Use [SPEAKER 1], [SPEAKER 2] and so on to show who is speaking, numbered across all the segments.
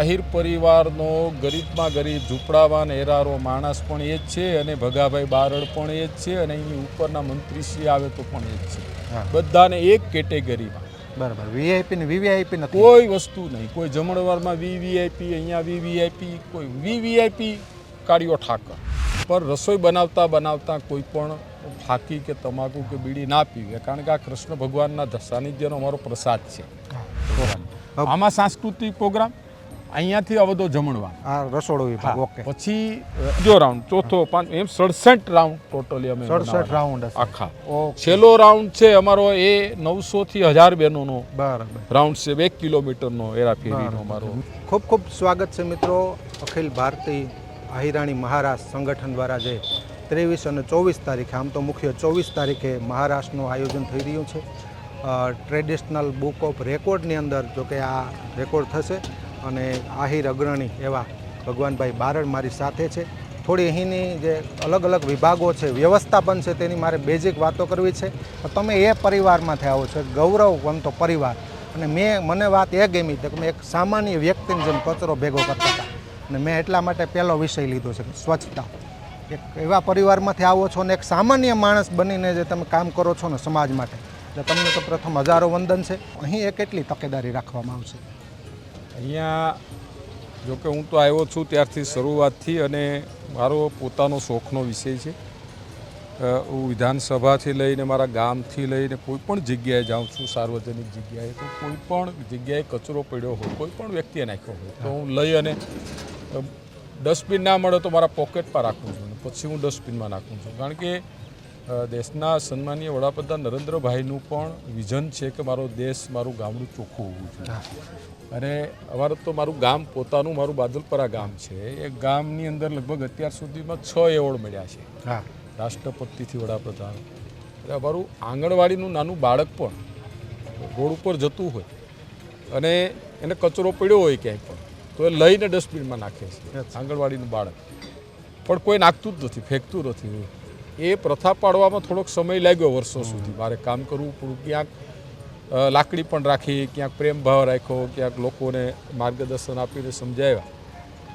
[SPEAKER 1] આહિર પરિવારનો ગરીબમાં ગરીબ ઝૂંપડાવાન હેરારો માણસ પણ એ જ છે અને ભગાભાઈ બારડ પણ એ જ છે અને એની ઉપરના મંત્રીશ્રી આવે તો પણ એ જ છે. બધાને એક કેટેગરીમાં.
[SPEAKER 2] બરાબર. વીઆઈપી ને વીવીઆઈપી નથી.
[SPEAKER 1] કોઈ વસ્તુ નહીં. કોઈ જમણવારમાં વીવીઆઈપી અહીંયા વીવીઆઈપી કોઈ વીવીઆઈપી કાળીઓ ઠાકર. પર રસોઈ બનાવતા બનાવતા કોઈ પણ ફાકી કે તમાકુ કે બીડી ના પીવે. કારણ કે આ કૃષ્ણ ભગવાનના સાનિધ્યનો અમારો પ્રસાદ છે. આમાં સાંસ્કૃતિક પ્રોગ્રામ? અહીંયાથી અવધો જમણવા
[SPEAKER 2] આ રસોડો વિભાગ ઓકે.
[SPEAKER 1] પછી બીજો રાઉન્ડ ચોથો પાંચ એમ સડસઠ રાઉન્ડ ટોટલી અમે
[SPEAKER 2] સડસઠ રાઉન્ડ
[SPEAKER 1] આખા. છેલ્લો રાઉન્ડ છે અમારો એ નવસો થી હજાર બહેનોનો
[SPEAKER 2] બરાબર.
[SPEAKER 1] રાઉન્ડ છે એક કિલોમીટરનો એરાફેરીનો અમારો.
[SPEAKER 2] ખૂબ ખૂબ સ્વાગત છે મિત્રો. અખિલ ભારતીય આહિરાણી મહારાષ્ટ્ર સંગઠન દ્વારા જે ત્રેવીસ અને ચોવીસ તારીખે આમ તો મુખ્ય ચોવીસ તારીખે મહારાષ્ટ્રનું આયોજન થઈ રહ્યું છે. ટ્રેડિશનલ બુક ઓફ રેકોર્ડની અંદર જો કે આ રેકોર્ડ થશે. અને આહિર અગ્રણી એવા ભગવાનભાઈ બારડ મારી સાથે છે. થોડી અહીંની જે અલગ અલગ વિભાગો છે, વ્યવસ્થાપન છે, તેની મારે બેઝિક વાતો કરવી છે. તમે એ પરિવારમાંથી આવો છો ગૌરવવંતો પરિવાર. અને મેં, મને વાત એ ગમી કે મેં એક સામાન્ય વ્યક્તિની જેમ કચરો ભેગો કરતા હતા. અને મેં એટલા માટે પહેલો વિષય લીધો છે કે સ્વચ્છતા. એક એવા પરિવારમાંથી આવો છો ને એક સામાન્ય માણસ બનીને જે તમે કામ કરો છો ને સમાજ માટે. એટલે તમને તો પ્રથમ હજારો વંદન છે. અહીં એ કેટલી તકેદારી રાખવામાં આવશે?
[SPEAKER 1] અહીંયા જોકે હું તો આવ્યો છું ત્યારથી શરૂઆતથી અને મારો પોતાનો શોખનો વિષય છે. હું વિધાનસભાથી લઈને મારા ગામથી લઈને કોઈ પણ જગ્યાએ જાઉં છું, સાર્વજનિક જગ્યાએ, તો કોઈ પણ જગ્યાએ કચરો પડ્યો હોય, કોઈ પણ વ્યક્તિએ નાખ્યો હોય, તો હું લઈ અને ડસ્ટબિન ના મળે તો મારા પોકેટમાં રાખું છું પછી હું ડસ્ટબિનમાં નાખું છું. કારણ કે દેશના સન્માનીય વડાપ્રધાન નરેન્દ્રભાઈનું પણ વિઝન છે કે મારો દેશ મારું ગામડું ચોખ્ખું હોવું જોઈએ. અને અમારું તો મારું ગામ પોતાનું મારું બાદલપરા ગામ છે. એ ગામની અંદર લગભગ અત્યાર સુધીમાં છ એવોર્ડ મળ્યા છે.
[SPEAKER 2] હા.
[SPEAKER 1] રાષ્ટ્રપતિથી વડાપ્રધાન. એટલે અમારું આંગણવાડીનું નાનું બાળક પણ રોડ ઉપર જતું હોય અને એને કચરો પડ્યો હોય ક્યાંય પણ તો એ લઈને ડસ્ટબિનમાં નાખે છે. આંગણવાડીનું બાળક. પણ કોઈ નાખતું જ નથી ફેંકતું નથી. એ પ્રથા પાડવામાં થોડોક સમય લાગ્યો વર્ષો સુધી. મારે કામ કરવું પડું ક્યાંક લાકડી પણ રાખી ક્યાંક પ્રેમ ભાવ રાખ્યો ક્યાંક લોકોને માર્ગદર્શન આપીને સમજાવ્યા.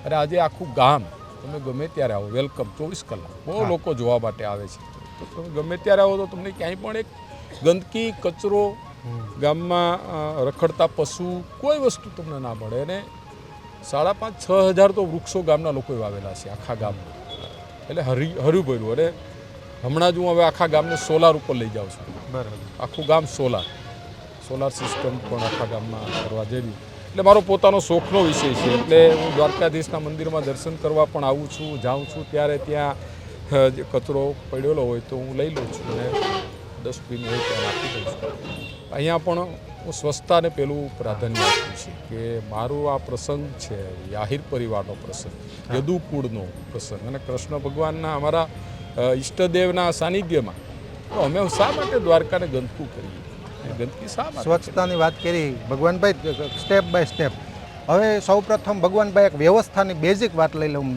[SPEAKER 1] અને આજે આખું ગામ તમે ગમે ત્યારે આવો વેલકમ ચોવીસ કલાક બહુ લોકો જોવા માટે આવે છે. તો તમે ગમે ત્યારે આવો તો તમને ક્યાંય પણ એક ગંદકી કચરો ગામમાં રખડતા પશુ કોઈ વસ્તુ તમને ના મળે. અને સાડા પાંચ છ હજાર તો વૃક્ષો ગામના લોકોએ વાવેલા છે આખા ગામમાં. એટલે હરી હર્યું ભર્યું. અને હમણાં જ હું હવે આખા ગામને સોલાર ઉપર લઈ જાઉં છું.
[SPEAKER 2] બરાબર.
[SPEAKER 1] આખું ગામ સોલાર. સોલાર સિસ્ટમ પણ આખા ગામમાં કરવા જેવી. એટલે મારો પોતાનો શોખનો વિષય છે. એટલે હું દ્વારકાધીશના મંદિરમાં દર્શન કરવા પણ આવું છું જાઉં છું. ત્યારે ત્યાં જે કચરો પડેલો હોય તો હું લઈ લઉં છું અને ડસ્ટબિન હોય ત્યાં નાખી દઉં છું. અહીંયા પણ હું સ્વચ્છતાને પેલું પ્રાધાન્ય આપું છું કે મારો આ પ્રસંગ છે યાહિર પરિવારનો પ્રસંગ યદુકુળનો પ્રસંગ. અને કૃષ્ણ ભગવાનના અમારા ઈષ્ટદેવના સાનિધ્યમાં. તો અમે શા માટે દ્વારકાને ગંદકું કરીએ? ગંદકી શા
[SPEAKER 2] સ્વચ્છતાની વાત કરી, ભગવાનભાઈ સ્ટેપ બાય સ્ટેપ હવે સૌપ્રથમ ભગવાનભાઈ એક વ્યવસ્થાની બેઝિક વાત લઈ લઉં.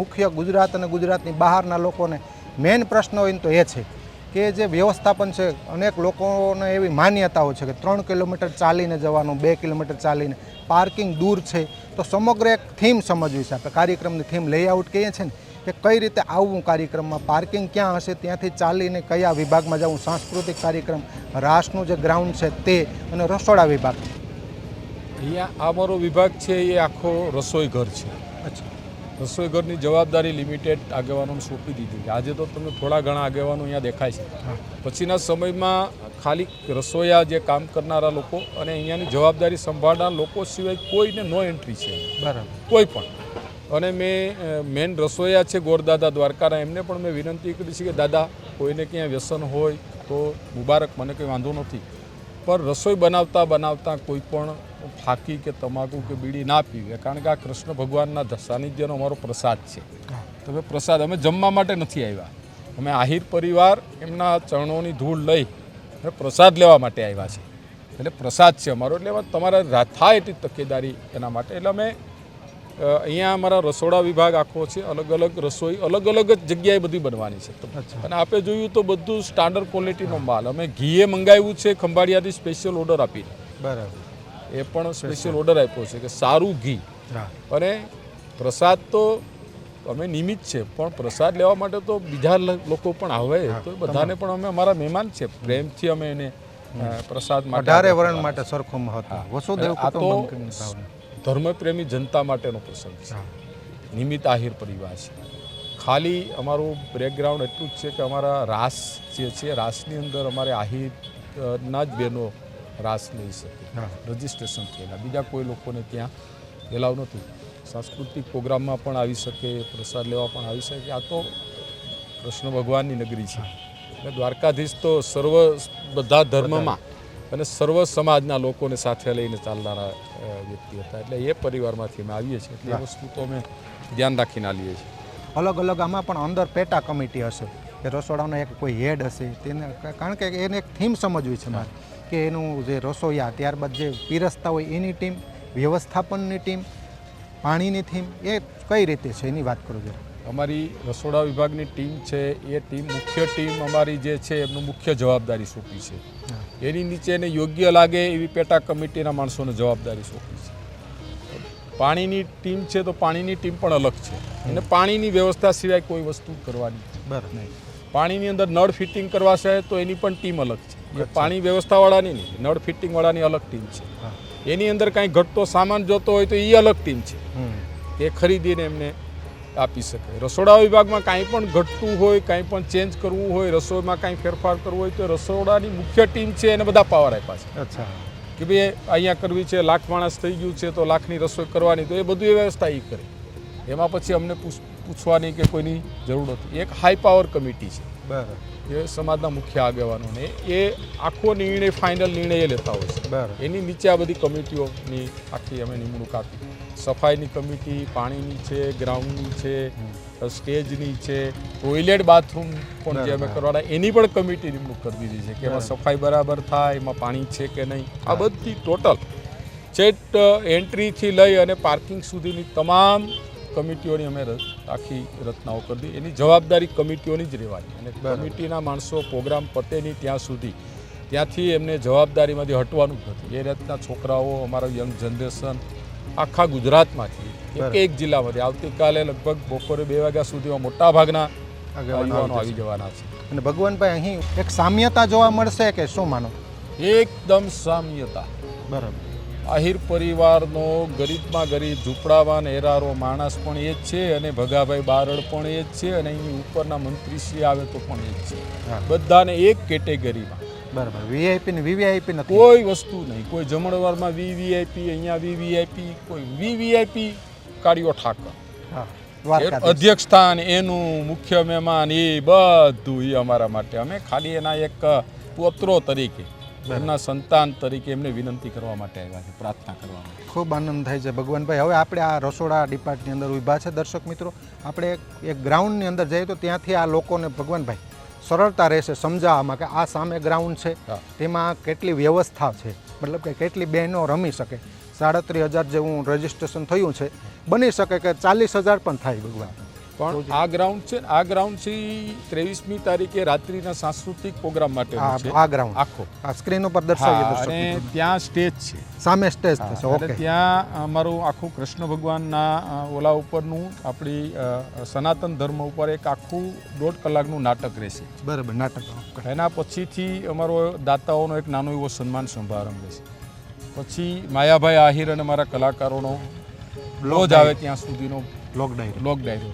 [SPEAKER 2] મુખ્ય ગુજરાત અને ગુજરાતની બહારના લોકોને મેઇન પ્રશ્ન હોય તો એ છે કે જે વ્યવસ્થાપન છે, અનેક લોકોને એવી માન્યતાઓ છે કે ત્રણ કિલોમીટર ચાલીને જવાનું, બે કિલોમીટર ચાલીને. પાર્કિંગ દૂર છે. તો સમગ્ર એક થીમ સમજવી છે. આપણે કાર્યક્રમની થીમ લેઆઉટ કહીએ છીએ ને કે કઈ રીતે આવવું કાર્યક્રમમાં? પાર્કિંગ ક્યાં હશે? ત્યાંથી ચાલીને કયા વિભાગમાં જવું? સાંસ્કૃતિક કાર્યક્રમ રાસનું જે ગ્રાઉન્ડ છે તે અને રસોડા વિભાગ.
[SPEAKER 1] અહીંયા આ મારો વિભાગ છે એ આખો રસોઈ ઘર છે.
[SPEAKER 2] અચ્છા.
[SPEAKER 1] રસોઈ ઘરની જવાબદારી લિમિટેડ આગેવાનોને સોંપી દીધી છે. આજે તો તમને થોડા ઘણા આગેવાનો અહીંયા દેખાય છે. પછીના સમયમાં ખાલી રસોઈયા જે કામ કરનારા લોકો અને અહીંયાની જવાબદારી સંભાળનાર લોકો સિવાય કોઈને નો એન્ટ્રી છે.
[SPEAKER 2] બરાબર.
[SPEAKER 1] કોઈ પણ. અને મેં મેન રસોઈયા છે ગોરદાદા દ્વારકાના, એમને પણ મેં વિનંતી કરી છે કે, દાદા, કોઈને ક્યાંય વ્યસન હોય તો મુબારક, મને કંઈ વાંધો નથી. પણ રસોઈ બનાવતા બનાવતા કોઈ પણ ફાકી કે તમાકુ કે બીડી ના પીવે, કારણ કે આ કૃષ્ણ ભગવાનના સાનિધ્યનો અમારો પ્રસાદ છે. તમે પ્રસાદ, અમે જમવા માટે નથી આવ્યા. અમે આહિર પરિવાર એમના ચરણોની ધૂળ લઈ અને પ્રસાદ લેવા માટે આવ્યા છે. એટલે પ્રસાદ છે અમારો, એટલે તમારે થાય એટલી તકેદારી એના માટે. એટલે અમે અહીંયા અમારા રસોડા વિભાગ આખો છે અલગ અલગ રસોઈ અલગ અલગ જ જગ્યાએ બધી બનવાની છે. અને આપે જોયું તો બધું સ્ટાન્ડર્ડ ક્વોલિટીનો માલ. અમે ઘીએ મંગાવ્યું છે ખંભાળિયાથી સ્પેશિયલ ઓર્ડર આપીને.
[SPEAKER 2] બરાબર.
[SPEAKER 1] એ પણ સ્પેશિયલ ઓર્ડર આપ્યો છે કે સારું ઘી. અને પ્રસાદ તો અમે નિમિત્ત છે પણ પ્રસાદ લેવા માટે તો બીજા લોકો પણ આવે તો બધાને પણ અમે અમારા મહેમાન છે. પ્રેમથી અમે એને પ્રસાદ માટે
[SPEAKER 2] અઢારે
[SPEAKER 1] આપીએ.
[SPEAKER 2] માટે સરખું મહત્વ. વસુદેવ
[SPEAKER 1] આ તો
[SPEAKER 2] કુટુંબકમની ભાવના.
[SPEAKER 1] ધર્મપ્રેમી જનતા માટેનો પ્રસંગ છે. નિમિત આહિર પરિવાર છે. ખાલી અમારું બ્રેકગ્રાઉન્ડ એટલું જ છે કે અમારા રાસ જે છે રાસની અંદર અમારે આહિરના જ બહેનો રાસ લઈ શકે. રજિસ્ટ્રેશન થયેલા. બીજા કોઈ લોકોને ત્યાં એલાવ નથી. સાંસ્કૃતિક પ્રોગ્રામમાં પણ આવી શકે પ્રસાદ લેવા પણ આવી શકે. આ તો કૃષ્ણ ભગવાનની નગરી છે. દ્વારકાધીશ તો સર્વ બધા ધર્મમાં અને સર્વ સમાજના લોકોને સાથે લઈને ચાલનારા વ્યક્તિ હતા. એટલે એ પરિવારમાંથી અમે આવીએ છીએ. એટલે એ વસ્તુ તો અમે ધ્યાન રાખીને આવીએ છીએ.
[SPEAKER 2] અલગ અલગ આમાં પણ અંદર પેટા કમિટી હશે કે રસોડાનો એક કોઈ હેડ હશે તેને કારણ કે એને એક થીમ સમજવી છે મારે કે એનું જે રસોઈયા ત્યારબાદ જે પીરસતા હોય એની ટીમ વ્યવસ્થાપનની ટીમ પાણીની થીમ એ કઈ રીતે છે એની વાત કરું જરા.
[SPEAKER 1] અમારી રસોડા વિભાગની ટીમ છે એ ટીમ મુખ્ય ટીમ અમારી જે છે એમનું મુખ્ય જવાબદારી સોંપી છે. એની નીચે એને યોગ્ય લાગે એવી પેટા કમિટીના માણસોને જવાબદારી સોંપી છે. પાણીની ટીમ છે તો પાણીની ટીમ પણ અલગ છે. અને પાણીની વ્યવસ્થા સિવાય કોઈ વસ્તુ કરવાની
[SPEAKER 2] બરાબર.
[SPEAKER 1] નહીં. પાણીની અંદર નળ ફિટિંગ કરવા છે તો એની પણ ટીમ અલગ છે. એ પાણી વ્યવસ્થાવાળાની નહીં નળ ફિટિંગવાળાની અલગ ટીમ છે. એની અંદર કાંઈ ઘટતો સામાન જોતો હોય તો એ અલગ ટીમ છે. એ ખરીદીને એમને આપી શકે. રસોડા વિભાગમાં કાંઈ પણ ઘટતું હોય કાંઈ પણ ચેન્જ કરવું હોય રસોઈમાં કાંઈ ફેરફાર કરવો હોય તો રસોડાની મુખ્ય ટીમ છે એને બધા પાવર આપ્યા છે.
[SPEAKER 2] અચ્છા.
[SPEAKER 1] કે ભાઈ અહીંયા કરવી છે લાખ માણસ થઈ ગયું છે તો લાખની રસોઈ કરવાની તો એ બધું એ વ્યવસ્થા એ કરે. એમાં પછી અમને પૂછ- પૂછવાની કે કોઈની જરૂર નથી. એક હાઈ પાવર કમિટી છે.
[SPEAKER 2] બરાબર.
[SPEAKER 1] એ સમાજના મુખ્ય આગેવાનોને એ આખો નિર્ણય ફાઇનલ નિર્ણય એ લેતા હોય છે.
[SPEAKER 2] બરાબર.
[SPEAKER 1] એની નીચે આ બધી કમિટીઓની આખી અમે નિમણૂક આપી. સફાઈની કમિટી પાણીની છે ગ્રાઉન્ડની છે સ્ટેજની છે ટોયલેટ બાથરૂમ પણ જે અમે કરવાના એની પણ કમિટી નિમણૂક કરી દીધી છે કે એમાં સફાઈ બરાબર થાય એમાં પાણી છે કે નહીં. આ બધી ટોટલ ચેટ એન્ટ્રીથી લઈ અને પાર્કિંગ સુધીની તમામ કમિટીઓની અમે આખી રચનાઓ કરી દીધી. એની જવાબદારી કમિટીઓની જ રહેવાની. અને કમિટીના માણસો પ્રોગ્રામ પતે નહીં ત્યાં સુધી ત્યાંથી એમને જવાબદારીમાંથી હટવાનું જ નથી. એ રીતના છોકરાઓ અમારા યંગ જનરેશન આખા ગુજરાતમાંથી એક એક જિલ્લામાંથી આવતીકાલે લગભગ બપોરે બે વાગ્યા સુધીમાં મોટા ભાગના
[SPEAKER 2] આગેવાનો
[SPEAKER 1] યુવાનો
[SPEAKER 2] આવી
[SPEAKER 1] જવાના છે.
[SPEAKER 2] અને ભગવાનભાઈ અહીં એક સામ્યતા જોવા મળશે કે શું માનો?
[SPEAKER 1] એકદમ સામ્યતા.
[SPEAKER 2] બરાબર.
[SPEAKER 1] આહિર પરિવારનો ગરીબમાં ગરીબ ઝૂંપડામાં હેરારો માણસ પણ એ જ છે અને ભગાભાઈ બારડ પણ એ જ છે અને એની ઉપરના મંત્રીશ્રી આવે તો પણ એ જ છે. બધાને એક કેટેગરીમાં.
[SPEAKER 2] બરાબર. વીઆઈપી ને વીવીઆઈપી નથી.
[SPEAKER 1] કોઈ વસ્તુ નહીં. કોઈ જમણવારમાં વીવીઆઈપી અહીંયા વીવીઆઈપી કોઈ વીવીઆઈપી કાળીઓ ઠાકર. અધ્યક્ષ સ્થાન એનું મુખ્ય મહેમાન એ બધું એ અમારા માટે. અમે ખાલી એના એક પુત્રો તરીકે. એમના સંતાન તરીકે એમને વિનંતી કરવા માટે આવ્યા છે પ્રાર્થના કરવા માટે.
[SPEAKER 2] ખૂબ આનંદ થાય છે ભગવાનભાઈ. હવે આપણે આ રસોડા ડિપાર્ટની અંદર ઊભા છે દર્શક મિત્રો. આપણે એક ગ્રાઉન્ડની અંદર જઈએ તો ત્યાંથી આ લોકોને ભગવાનભાઈ સરળતા રહેશે સમજાવવામાં કે આ સામે ગ્રાઉન્ડ છે. તેમાં કેટલી વ્યવસ્થા છે? મતલબ કે કેટલી બહેનો રમી શકે? સાડત્રીસ હજાર જેવું રજીસ્ટ્રેશન થયું છે. બની શકે કે ચાલીસ હજાર પણ થાય ભગવાન
[SPEAKER 1] પણ આ ગ્રાઉન્ડ છે આ ગ્રાઉન્ડ છે ત્રેવીસમી તારીખે રાત્રિના સાંસ્કૃતિક પ્રોગ્રામ માટે
[SPEAKER 2] આ
[SPEAKER 1] છે.
[SPEAKER 2] આ ગ્રાઉન્ડ.
[SPEAKER 1] આખો.
[SPEAKER 2] આ સ્ક્રીન ઉપર દર્શાવીએ
[SPEAKER 1] અને ત્યાં સ્ટેજ છે.
[SPEAKER 2] સામે સ્ટેજ થશે ઓકે.
[SPEAKER 1] ત્યાં અમારું આખું કૃષ્ણ ભગવાનના ઓલા ઉપરનું આપણી સનાતન ધર્મ ઉપર એક આખું દોઢ કલાકનું નાટક રહેશે.
[SPEAKER 2] બરાબર નાટક
[SPEAKER 1] એના પછીથી અમારો દાતાઓનો એક નાનો એવો સન્માન સમારંભ રહેશે. પછી માયાભાઈ આહિર અને મારા કલાકારોનો બ્લોજ આવે ત્યાં સુધીનો
[SPEAKER 2] બ્લોક ડાયરો.
[SPEAKER 1] બ્લોક ડાયરો.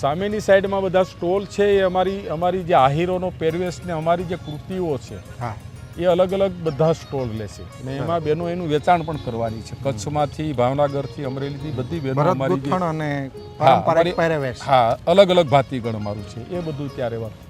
[SPEAKER 1] સામેની સાઈડમાં બધા સ્ટોલ છે એ અમારી અમારી જે આહિરોનો પહેરવેશ ને અમારી જે કૃતિઓ છે
[SPEAKER 2] હા.
[SPEAKER 1] એ અલગ અલગ બધા સ્ટોલ લેશે અને એમાં બહેનો એનું વેચાણ પણ કરવાની છે. કચ્છમાંથી ભાવનગરથી અમરેલીથી બધી બહેનો અમારી
[SPEAKER 2] અને
[SPEAKER 1] હા, અલગ અલગ ભાતીગણ અમારું છે. એ બધું ત્યાં રહેવાનું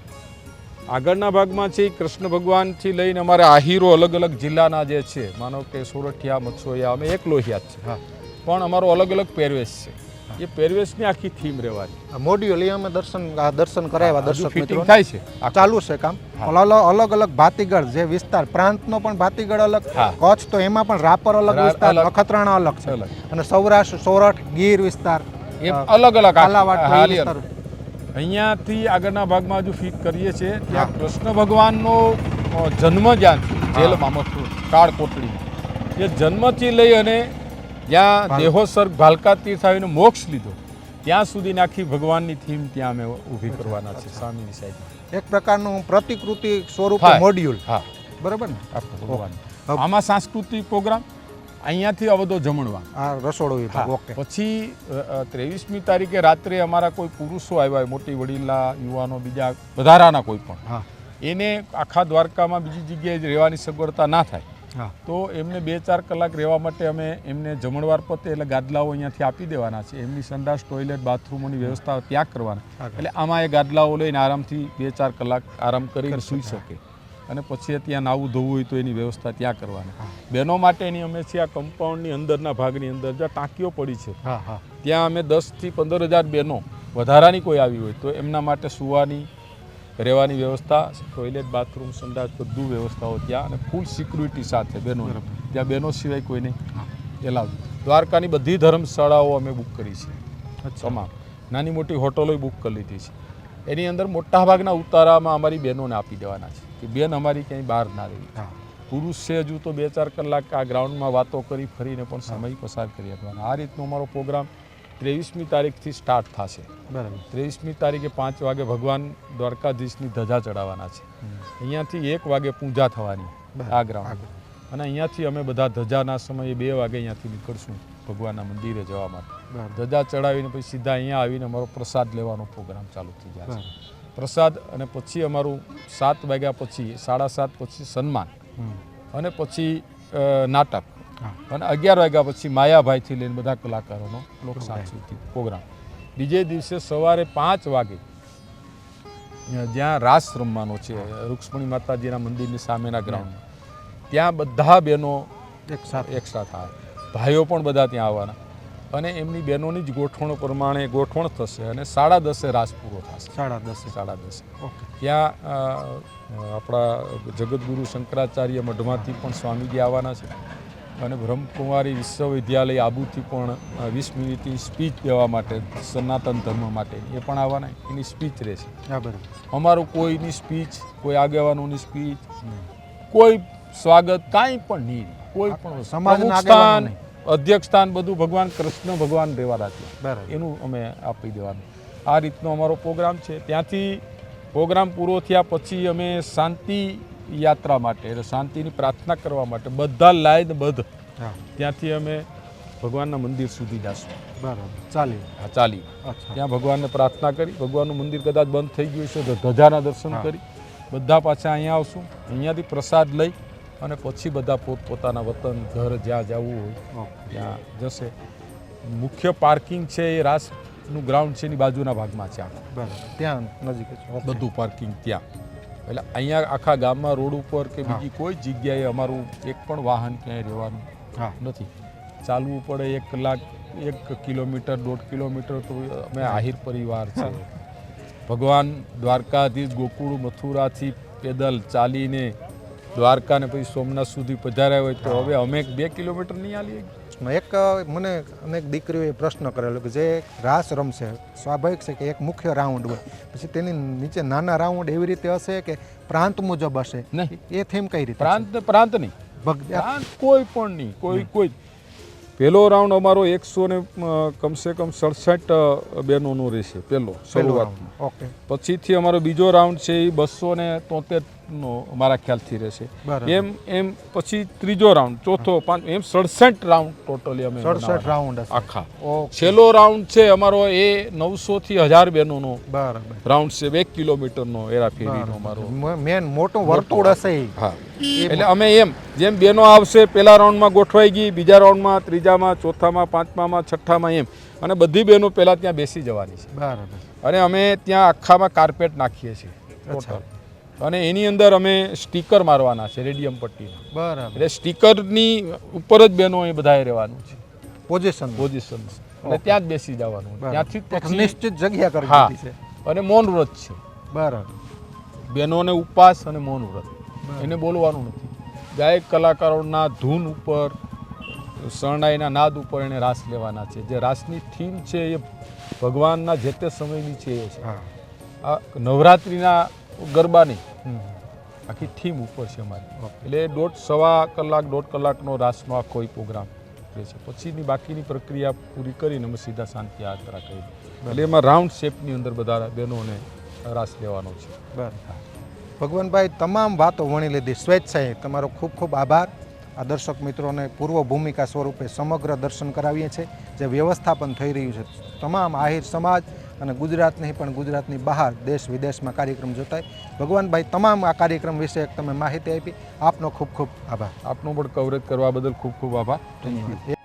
[SPEAKER 1] આગળના ભાગમાં છે કૃષ્ણ ભગવાનથી લઈને અમારા આહીરો અલગ અલગ જિલ્લાના જે છે માનો કે સોરઠિયા મત્સોયા અમે એક લોહિયા જ છે.
[SPEAKER 2] હા.
[SPEAKER 1] પણ અમારો અલગ અલગ પહેરવેશ છે. એ પહેરવેશની આખી થીમ રહેવાની.
[SPEAKER 2] આ મોડ્યુલ અમે દર્શન આ દર્શન કરાવ્યા દર્શક મિત્રો.
[SPEAKER 1] થાય છે.
[SPEAKER 2] ચાલુ છે કામ. અલગ અલગ અલગ ભાતીગળ જે વિસ્તાર પ્રાંતનો પણ ભાતીગળ અલગ કચ્છ તો એમાં પણ રાપર અલગ વિસ્તાર
[SPEAKER 1] અલગ.
[SPEAKER 2] નખત્રાણા અલગ છે. અને સૌરાષ્ટ્ર સોરઠ ગીર વિસ્તાર એ
[SPEAKER 1] અલગ અલગ. અહીંયાથી આગળના ભાગમાં હજુ ફીટ કરીએ છીએ. ત્યાં કૃષ્ણ ભગવાનનો જન્મ જ્યાં છે જેલમાં મથુર કાળ કોટડીમાં એ જન્મથી લઈ અને જ્યાં દેહોસર્ગ ભાલકા તીર્થ આવીને મોક્ષ લીધો ત્યાં સુધીની આખી ભગવાનની થીમ ત્યાં અમે ઊભી કરવાના છે સ્વામીની સાઈડ
[SPEAKER 2] એક પ્રકારનું પ્રતિકૃતિ સ્વરૂપ. મોડ્યુલ
[SPEAKER 1] હા.
[SPEAKER 2] બરાબર ને?
[SPEAKER 1] ભગવાન. આમાં સાંસ્કૃતિક પ્રોગ્રામ અહીંયાથી અવધો જમણવા.
[SPEAKER 2] આ રસોડો ઓકે.
[SPEAKER 1] પછી ત્રેવીસમી તારીખે રાત્રે અમારા કોઈ પુરુષો આવ્યા હોય મોટી વડીલા યુવાનો બીજા વધારાના કોઈ પણ.
[SPEAKER 2] હા.
[SPEAKER 1] એને આખા દ્વારકામાં બીજી જગ્યાએ રહેવાની સગવડતા ના થાય. તો એમને બે ચાર કલાક રહેવા માટે અમે એમને જમણવાર પતે એટલે ગાદલાઓ અહીંયાથી આપી દેવાના છે. એમની સંડાસ ટોયલેટ બાથરૂમોની વ્યવસ્થા ત્યાં કરવાના. એટલે આમાં એ ગાદલાઓ લઈને આરામથી બે ચાર કલાક આરામ કરીને સૂઈ શકે. અને પછી ત્યાં નાવું ધોવું હોય તો એની વ્યવસ્થા ત્યાં કરવાની. બહેનો માટેની અમે છે આ કમ્પાઉન્ડની અંદરના ભાગની અંદર. જ્યાં ટાંકીઓ પડી છે ત્યાં અમે દસથી પંદર હજાર બહેનો વધારાની કોઈ આવી હોય તો એમના માટે સુવાની રહેવાની વ્યવસ્થા ટોયલેટ બાથરૂમ સંડાસ બધું વ્યવસ્થાઓ ત્યાં અને ફૂલ સિક્યુરિટી સાથે બહેનો ત્યાં બહેનો સિવાય કોઈને એલાવ દ્વારકાની બધી ધર્મશાળાઓ અમે બુક કરી છે. તમામ. નાની મોટી હોટલો બુક કરી લીધી છે. એની અંદર મોટાભાગના ઉતારામાં અમારી બહેનોને આપી દેવાના છે કે બેન અમારી ક્યાંય બહાર ના રહી. પુરુષ છે હજુ તો બે ચાર કલાક આ ગ્રાઉન્ડમાં વાતો કરી ફરીને પણ સમય પસાર કરી આપવાનો. આ રીતનો અમારો પ્રોગ્રામ ત્રેવીસમી તારીખથી સ્ટાર્ટ થશે.
[SPEAKER 2] બરાબર.
[SPEAKER 1] ત્રેવીસમી તારીખે પાંચ વાગે ભગવાન દ્વારકાધીશની ધજા ચડાવવાના છે. અહીંયાથી એક વાગે પૂજા થવાની. આ ગ્રાઉન્ડ. અને અહીંયાથી અમે બધા ધજાના સમયે બે વાગે અહીંયાથી નીકળશું ભગવાનના મંદિરે જવા માટે. ધજા ચડાવીને પછી સીધા અહીંયા આવીને અમારો પ્રસાદ લેવાનો પ્રોગ્રામ ચાલુ થઈ જાય છે. પ્રસાદ અને પછી અમારું સાત વાગ્યા પછી સાડા સાત પછી સન્માન અને પછી નાટક. અને અગિયાર વાગ્યા પછી માયાભાઈથી લઈને બધા કલાકારોનો લોક સાંસ્કૃતિક પ્રોગ્રામ. બીજે દિવસે સવારે પાંચ વાગે જ્યાં રાસ રમવાનો છે રૂક્ષ્મણી માતાજીના મંદિરની સામેના ગ્રાઉન્ડમાં. ત્યાં બધા બહેનો
[SPEAKER 2] એક સાથે
[SPEAKER 1] એકસ્ટ્રા થાય ભાઈઓ પણ બધા ત્યાં આવવાના. અને એમની બહેનોની જ ગોઠવણ પ્રમાણે ગોઠવણ થશે અને સાડા દસે રાસ પૂરો થશે.
[SPEAKER 2] સાડા દસે.
[SPEAKER 1] સાડા દસે.
[SPEAKER 2] ઓકે.
[SPEAKER 1] ત્યાં આપણા જગતગુરુ શંકરાચાર્ય મઢમાંથી પણ સ્વામીજી આવવાના છે. અને બ્રહ્મકુમારી વિશ્વવિદ્યાલય આબુથી પણ વીસ મિનિટની સ્પીચ દેવા માટે સનાતન ધર્મ માટે. એ પણ આવવાના એની સ્પીચ રહેશે અમારું કોઈની સ્પીચ કોઈ આગેવાનોની સ્પીચ કોઈ સ્વાગત કાંઈ પણ નહીં. કોઈ પણ સમાજસ્થાન અધ્યક્ષ સ્થાન બધું ભગવાન કૃષ્ણ ભગવાન રહેવા છે
[SPEAKER 2] બરાબર.
[SPEAKER 1] એનું અમે આપી દેવાનું. આ રીતનો અમારો પ્રોગ્રામ છે. ત્યાંથી પ્રોગ્રામ પૂરો થયા પછી અમે શાંતિ યાત્રા માટે એટલે શાંતિની પ્રાર્થના કરવા માટે બધા લાયદ બધ. ત્યાંથી અમે ભગવાનના મંદિર સુધી જશું.
[SPEAKER 2] બરાબર. ચાલી
[SPEAKER 1] હા ચાલી
[SPEAKER 2] અચ્છા.
[SPEAKER 1] ત્યાં ભગવાનને પ્રાર્થના કરી ભગવાનનું મંદિર કદાચ બંધ થઈ ગયું છે તો ધજાના દર્શન કરી બધા પાછા અહીંયા આવશું અહીંયાથી પ્રસાદ લઈ અને પછી બધા પોતપોતાના વતન ઘર જ્યાં જવું હોય ત્યાં જશે. મુખ્ય પાર્કિંગ છે એ રાસનું ગ્રાઉન્ડ છે એની બાજુના ભાગમાં છે.
[SPEAKER 2] ત્યાં નજીક
[SPEAKER 1] બધું પાર્કિંગ ત્યાં. એટલે અહીંયા આખા ગામમાં રોડ ઉપર કે બીજી કોઈ જગ્યાએ અમારું એક પણ વાહન ક્યાંય રહેવાનું નથી. ચાલવું પડે એક કલાક એક કિલોમીટર દોઢ કિલોમીટર તો અમે આહિર પરિવાર છે. ભગવાન દ્વારકાધીશ ગોકુળ મથુરાથી પેદલ ચાલીને દ્વારકાને પછી સોમનાથ સુધી પધાર્યા હોય તો હવે અમે બે કિલોમીટર નહીં આલીએ.
[SPEAKER 2] એક મને અનેક દીકરીઓએ પ્રશ્ન કરેલો કે જે રાસ રમશે સ્વાભાવિક છે કે એક મુખ્ય રાઉન્ડ હોય. પછી તેની નીચે નાના રાઉન્ડ એવી રીતે હશે કે પ્રાંત મુજબ હશે?
[SPEAKER 1] નહીં.
[SPEAKER 2] એ થીમ કઈ રીતે
[SPEAKER 1] પ્રાંત પ્રાંત નહીં. કોઈ પણ નહીં. કોઈ કોઈ. પહેલો રાઉન્ડ અમારો એકસો ને કમસે કમ સડસઠ બેનોનો રહેશે પહેલો શરૂઆત
[SPEAKER 2] ઓકે.
[SPEAKER 1] પછીથી અમારો બીજો રાઉન્ડ છે એ બસો ને તોતેરનો મારા ખ્યાલથી રહેશે. એમ એમ પછી ત્રીજો રાઉન્ડ ચોથો પાંચ એમ સડસઠ રાઉન્ડ ટોટલી અમે
[SPEAKER 2] સડસઠ રાઉન્ડ
[SPEAKER 1] આખા. છેલ્લો રાઉન્ડ છે અમારો એ નવસો થી હજાર બેનોનો
[SPEAKER 2] બરાબર.
[SPEAKER 1] રાઉન્ડ છે એક કિલોમીટરનો એરાફેરીનો અમારો.
[SPEAKER 2] મેન મોટું વર્તુળ હશે
[SPEAKER 1] હા. એટલે અમે એમ જેમ બેનો આવશે પહેલા રાઉન્ડમાં ગોઠવાઈ ગઈ બીજા રાઉન્ડમાં ત્રીજામાં ચોથામાં પાંચમામાં છઠ્ઠામાં એમ. અને બધી બહેનો પહેલાં ત્યાં બેસી જવાની છે.
[SPEAKER 2] બરાબર.
[SPEAKER 1] અને અમે ત્યાં આખામાં કાર્પેટ નાખીએ છીએ. ટોટલ અને એની અંદર અમે સ્ટીકર મારવાના છે રેડિયમ પટ્ટીના.
[SPEAKER 2] બરાબર.
[SPEAKER 1] એટલે સ્ટીકરની ઉપર જ બહેનો એ બધાએ રહેવાનું છે.
[SPEAKER 2] પોઝિશન
[SPEAKER 1] પોઝિશન અને ત્યાં જ બેસી જવાનું. ત્યાંથી જ
[SPEAKER 2] નિશ્ચિત જગ્યા કરી
[SPEAKER 1] હા.
[SPEAKER 2] છે.
[SPEAKER 1] અને મૌન વ્રત છે.
[SPEAKER 2] બરાબર.
[SPEAKER 1] બહેનોને ઉપવાસ અને મૌન વ્રત. એને બોલવાનું નથી. ગાયક કલાકારોના ધૂન ઉપર શરણાઈના નાદ ઉપર એને રાસ લેવાના છે. જે રાસની થીમ છે એ ભગવાનના જે તે સમયની છે એ છે. આ નવરાત્રિના ગરબા નહીં આખી થીમ ઉપર છે અમારી. એટલે દોઢ સવા કલાક દોઢ કલાકનો રાસનો આખો પ્રોગ્રામ રહે છે. પછીની બાકીની પ્રક્રિયા પૂરી કરીને અમે સીધા શાંતિ યાત્રા કરી. એટલે એમાં રાઉન્ડ શેપની અંદર બધા બહેનોને રાસ લેવાનો છે.
[SPEAKER 2] બરાબર. ભગવાનભાઈ તમામ વાતો વણી લીધી. સ્વેચ્છાએ તમારો ખૂબ ખૂબ આભાર. આ દર્શક મિત્રોને પૂર્વ ભૂમિકા સ્વરૂપે સમગ્ર દર્શન કરાવીએ છીએ. જે વ્યવસ્થાપન થઈ રહ્યું છે. તમામ આહિર સમાજ અને ગુજરાત નહીં, પણ ગુજરાતની બહાર દેશ વિદેશમાં કાર્યક્રમ જોતાય. ભગવાનભાઈ, તમામ આ કાર્યક્રમ વિશે તમે માહિતી આપી. આપનો ખૂબ ખૂબ આભાર.
[SPEAKER 1] આપનો પણ કવરેજ કરવા બદલ ખૂબ ખૂબ આભાર. યુ